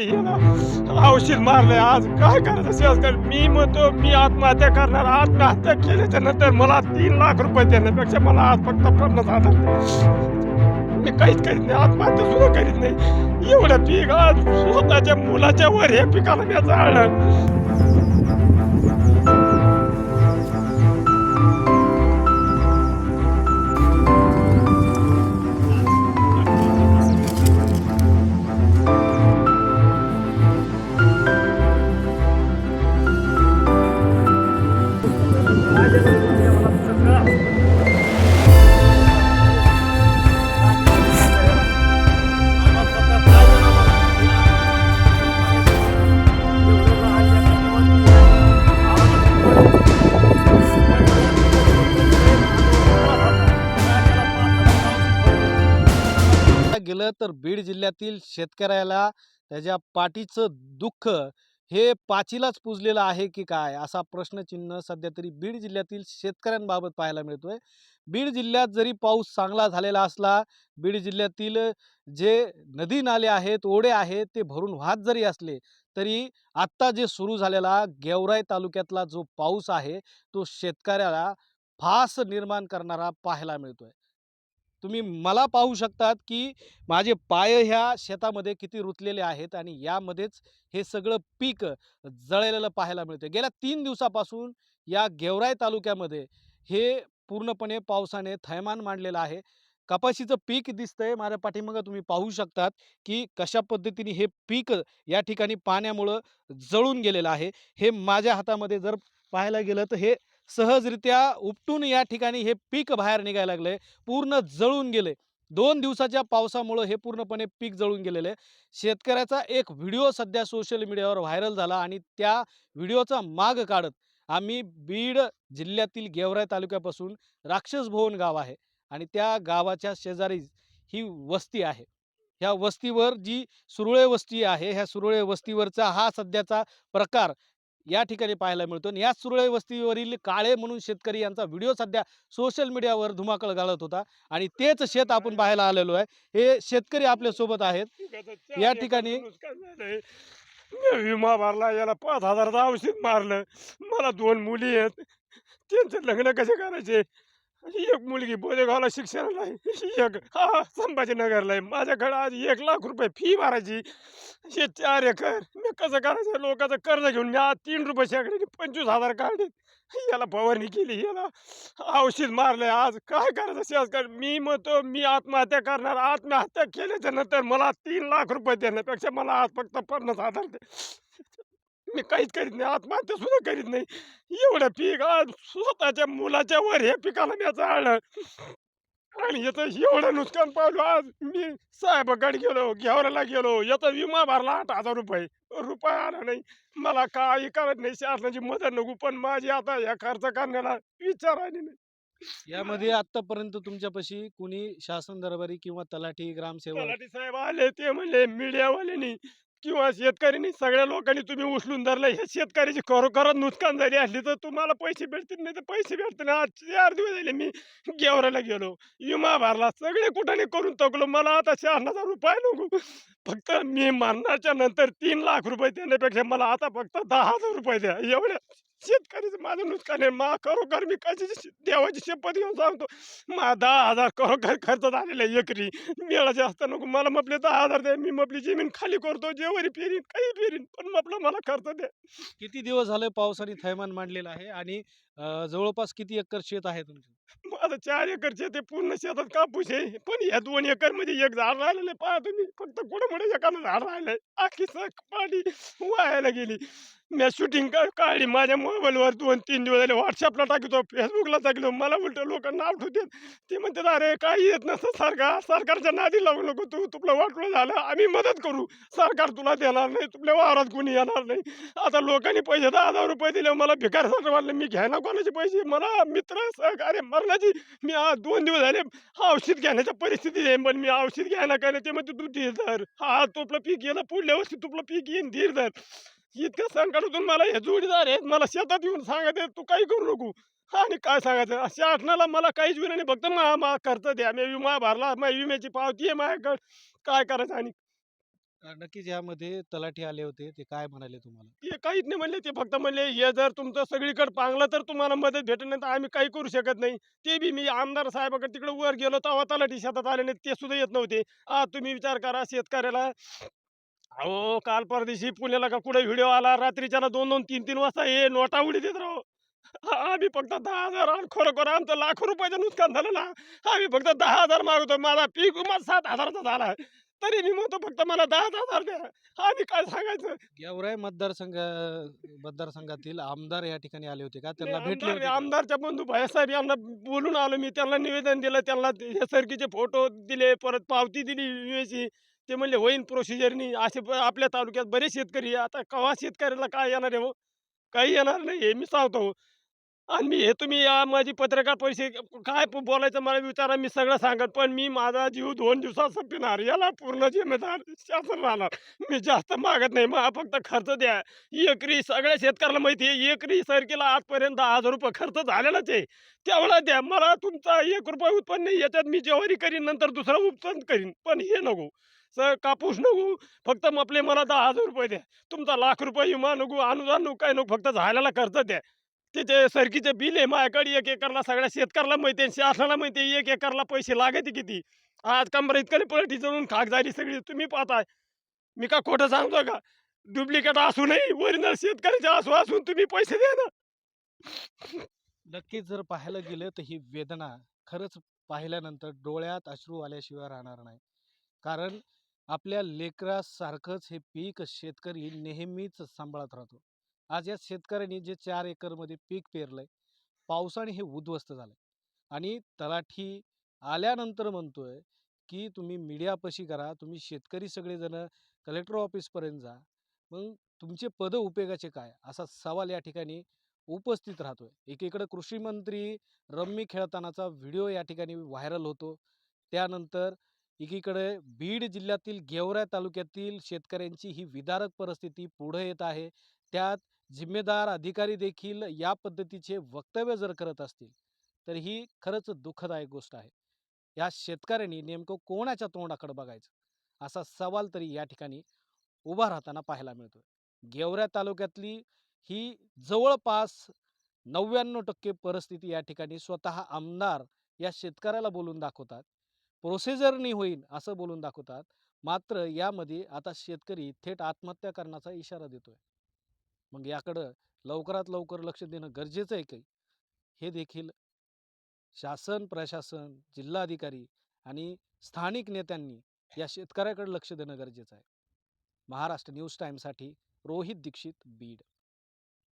केली औषध मारलंय आज. काय करायचं? शेतकरी मी म्हणतो मी आत्महत्या करणार आत्महत्या केल्याच्यानंतर मला तीन लाख रुपये देण्यापेक्षा मला आज फक्त पन्नास हजार मी काहीच करीत नाही आत्महत्या सुद्धा करीत नाही. एवढं पीक आज स्वतःच्या मुलाच्या वर हे पिकाला मी जाळलं. तर बीड जिल्ह्यातील शेतकऱ्याला त्याच्या पाठीचं दुःख हे पाचीलाच पुजलेलं आहे की काय? असा प्रश्नचिन्ह सध्या तरी बीड जिल्ह्यातील शेतकऱ्यांबाबत पाहायला मिळतोय. बीड जिल्ह्यात जरी पाऊस चांगला झालेला असला बीड जिल्ह्यातील जे नदी नाले आहेत ओढे आहेत ते भरून वाहत जरी असले तरी आत्ता जे सुरू झालेला गेवराई तालुक्यातला जो पाऊस आहे तो शेतकऱ्याला फास निर्माण करणारा पाहायला मिळतोय. तुम्ही मला पाहू शकतात की माझे पाय ह्या शेतामध्ये किती रुतलेले आहेत आणि यामध्येच हे सगळं पीक जळलेलं पाहायला मिळतं गेल्या तीन दिवसापासून या गेवराई तालुक्यामध्ये हे पूर्णपणे पावसाने थैमान मांडलेलं आहे. कपाशीचं पीक दिसतंय माझ्या पाठीमागं तुम्ही पाहू शकतात की कशा पद्धतीने हे पीक या ठिकाणी पाण्यामुळं जळून गेलेलं आहे. हे माझ्या हातामध्ये जर पाहायला गेलं तर हे सहजरित्या उपटून या ठिकाणी हे पीक बाहेर निघायला लागलंय. पूर्ण जळून गेले दोन दिवसाच्या पावसामुळं हे पूर्णपणे पीक जळून गेलेलं आहे. शेतकऱ्याचा एक व्हिडिओ सध्या सोशल मीडियावर व्हायरल झाला आणि त्या व्हिडिओचा माग काढत आम्ही बीड जिल्ह्यातील गेवराई तालुक्यापासून राक्षस भवन गाव आहे आणि त्या गावाच्या शेजारी ही वस्ती आहे. ह्या वस्तीवर जी सुरळे वस्ती आहे ह्या सुरळे वस्तीवरचा हा सध्याचा प्रकार या ठिकाणी पाहायला मिळतो. आणि या सुरळे वस्तीवरील काळे म्हणून शेतकरी यांचा व्हिडिओ सध्या सोशल मीडियावर धुमाकळ घालत होता. आणि तेच शेत आपण पाहायला आलेलो आहे. हे शेतकरी आपल्यासोबत आहेत या ठिकाणी- विमा भरला याला पाच हजाराचं औषध मारलं. मला दोन मुली आहेत. त्यांचं लग्न कसे करायचे? एक मुलगी बोदेगावला शिक्षणाला आहे एक हा संभाजीनगरला आहे. माझ्याकडे आज एक लाख रुपये फी भरायची. हे चार एकर. मी कसं करायचं? लोकांचं कर्ज घेऊन मी आज तीन रुपये शेकडे पंचवीस हजार काढले. याला फवारणी केली. याला औषध मारलंय. आज काय करायचं? शेतकरी मी म्हणतो मी आत्महत्या करणार. आत्महत्या केल्याच्यानंतर मला तीन लाख रुपये देण्यापेक्षा मला आज फक्त पन्नास हजार दे. मी काहीच करीत नाही आत्महत्या सुद्धा करीत नाही. एवढं पीक आज स्वतःच्या मुलाच्या वर हे पिकाला मी जाळलं आणि याचं एवढं नुकसान पावलं आज मी साहेबाकडे गेलो घेवराला गेलो. याचा विमा भरला आठ हजार रुपये. रुपये आला नाही. मला काही करत नाही शासनाची मदत नको. पण माझी आता या खर्च करण्याला विचार आले नाही. यामध्ये आतापर्यंत तुमच्यापाशी कुणी शासन दरबारी किंवा तलाठी ग्रामसेवक तलाठी साहेब आले ते म्हणले मीडियावाल्यांनी किंवा शेतकऱ्यांनी सगळ्या लोकांनी तुम्ही उचलून धरलं ह्या शेतकऱ्याची खरोखरच नुकसान झाली असली तर तुम्हाला पैसे भेटतील नाही तर पैसे भेटतील. आज चार दिवस झाले मी गेवराला गेलो. विमा भरला सगळे कुठाने करून थकलो मला आता शहाण्णव रुपये नको फक्त मी मरणाच्या नंतर तीन लाख रुपये देण्यापेक्षा मला आता फक्त दहा हजार रुपये द्या एवढ्या शेतकऱ्याचं माझं नुकसान आहे. मा खरोखर मी कशी देवाची शपथ घेऊन सांगतो. मा दहा हजार खरोखर खर्च झालेला आहे एकरी. मेळा जास्त नको. मला म्हटले दहा हजार द्या. मी आपली जमीन खाली करतो. जेवरी पेरीन काही पेरीन. पण म्हटलं मला खर्च द्या. किती दिवस झाले पावसाने थैमान मांडलेलं आहे आणि अं, जवळपास किती एकर शेत आहे तुमचं? माझं चार एकरचे ते पूर्ण शेतात कापूस आहे. पण या दोन एकरमध्ये एक झाड राहिलेलं आहे पहा तुम्ही. फक्त कुठं मोठं एकानं झाड राहिलंय. आखी सक पाणी वायाला गेली. मी शूटिंग काढली. माझ्या मोबाईलवर दोन तीन दिवस झाले व्हॉट्सअपला टाकतो फेसबुकला टाकलो मला उलट लोक नाव ठेवतात. ते म्हणतात अरे काही येत नसतं. सरकार सरकारच्या नादी लागू नको तू. तुला वाटलं झालं आम्ही मदत करू. सरकार तुला देणार नाही. तुला वावरात कोणी येणार नाही. आता लोकांनी पैसे दहा हजार रुपये दिले. मला भिकार वाटलं मी घ्यायला कोणाचे पैसे मला मित्र सहकार्य मरणाची मी आज दोन दिवस झाले औषध घेण्याच्या परिस्थितीत आहे पण मी औषध घ्यायला काय नाही ते म्हणजे तू धीर धर. हा तुपलं पीक येणं पुढल्या वर्षी तुपलं पीक येईन धीर धर. इतक्या संकटातून मला हे जोडीदार आहेत मला शेतात येऊन सांगत तू काही करू नको. आणि काय सांगायचं? शासनाला मला काहीच विना नाही फक्त मा मा खर्च द्या. मी विमा भरला माझ्या विम्याची पावती आहे माझ्याकडं. काय करायचं? आणि नक्कीच यामध्ये तलाठी आले होते ते काय म्हणाले तुम्हाला? ते काहीच नाही म्हणले ते फक्त म्हणले हे जर तुमचं सगळीकडे पांगलं तर तुम्हाला मदत भेटेल नाही तर आम्ही काही करू शकत नाही. ते बी मी आमदार साहेबाकडे तिकडे वर गेलो तेव्हा तलाठी शेतात आले नाही ते सुद्धा येत नव्हते. आ तुम्ही विचार करा शेतकऱ्याला. अहो काल परदेशी पुण्याला का कुठे व्हिडिओ आला? रात्रीच्याला दोन दोन तीन तीन वाजता हे नोटा उडी देत राहो आम्ही फक्त दहा हजार आणि खरोखर आमचं लाखो रुपयाचं नुकसान झालं ना. आम्ही फक्त दहा हजार मागवतो माझा पीक विमा सात हजाराचा झाला. तरी मी म्हणतो फक्त मला दहा हजार द्या. आम्ही काय सांगायचं? गेवराई मतदारसंघ मतदारसंघातील आमदार या ठिकाणी आले होते का? त्यांना भेटले आमदार होते का? आमदारच्या बंधू भाईसाहेब यांना बोलून आलो मी. त्यांना निवेदन दिलं. त्यांना हे सरकीचे फोटो दिले. परत पावती दिली विम्याची ते म्हणले होईन प्रोसिजरनी असे ब- आपल्या तालुक्यात बरेच शेतकरी आहे. आता कवा शेतकऱ्याला काय येणार आहे हो? काही येणार नाही. हे मी सांगतो आणि मी हे तुम्ही या माझी पत्रकार परिषद काय बोलायचं मला विचारा मी सगळं सांगत पण मी माझा जीव दोन दिवसात संपणार. याला पूर्ण जिम्मेदार शासन राहणार. मी जास्त मागत नाही. मग फक्त खर्च द्या. एकरी सगळ्या शेतकऱ्याला माहिती आहे एकरी सरकीला आजपर्यंत दहा हजार रुपये खर्च झालेलाच आहे. तेवढा द्या. मला तुमचा एक रुपये उत्पन्न नाही. याच्यात मी जेवारी करीन नंतर दुसरा उत्पन्न करीन. पण हे नको. सर कापूस नको. फक्त आपले मला दहा हजार रुपये द्या. तुमचा लाख रुपये विमा नको अनुदान नको काय नको. फक्त झालेला खर्च द्या. त्याचे सरकीचे बिल आहे माझ्याकडे एक एकरला सगळ्या शेतकऱ्याला माहिती आहे शासनाला माहिती आहे एक एकरला पैसे लागायचे किती? आज कंबर इतकं पलटी जळून खाक झाली सगळी. तुम्ही पाहताय. मी का खोटं सांगतो का? डुप्लिकेट असू नाही ओरिजिनल शेतकऱ्याचे असू असून तुम्ही पैसे द्या ना. नक्कीच जर पाहायला गेलं तर ही वेदना खरंच पाहिल्यानंतर डोळ्यात अश्रू आल्याशिवाय राहणार नाही. कारण आपल्या लेकरासारखंच हे पीक शेतकरी नेहमीच सांभाळत राहतो. आज या शेतकऱ्यांनी जे चार एकरमध्ये पीक पेरलंय पावसाने हे उद्ध्वस्त झालंय. आणि तलाठी आल्यानंतर म्हणतोय की तुम्ही मीडियापाशी करा तुम्ही शेतकरी सगळेजण कलेक्टर ऑफिसपर्यंत जा. मग तुमचे पद उपयोगाचे काय? असा सवाल या ठिकाणी उपस्थित राहतोय. एकीकडे कृषी मंत्री रम्मी खेळतानाचा व्हिडिओ या ठिकाणी व्हायरल होतो. त्यानंतर एकीकडे बीड जिल्ह्यातील गेवरा तालुक्यातील शेतकऱ्यांची ही विदारक परिस्थिती पुढे येत आहे. त्यात जिम्मेदार अधिकारी देखील या पद्धतीचे वक्तव्य जर करत असतील तर ही खरंच दुःखदायक गोष्ट आहे. या शेतकऱ्यांनी नेमकं कोणाच्या तोंडाकडे बघायचं? असा सवाल तरी या ठिकाणी उभा राहताना पाहायला मिळतोय. गेवऱ्या तालुक्यातली ही जवळपास नव्याण्णव टक्के परिस्थिती या ठिकाणी स्वतः आमदार या शेतकऱ्याला बोलून दाखवतात. प्रोसिजरनी होईल असं बोलून दाखवतात. मात्र यामध्ये आता शेतकरी थेट आत्महत्या करण्याचा इशारा देतोय. मग याकडं लवकरात लवकर लक्ष देणं गरजेचं आहे काही. हे देखील शासन प्रशासन जिल्हाधिकारी आणि स्थानिक नेत्यांनी या शेतकऱ्याकडे लक्ष देणं गरजेचं आहे. महाराष्ट्र न्यूज टाईमसाठी रोहित दीक्षित बीड.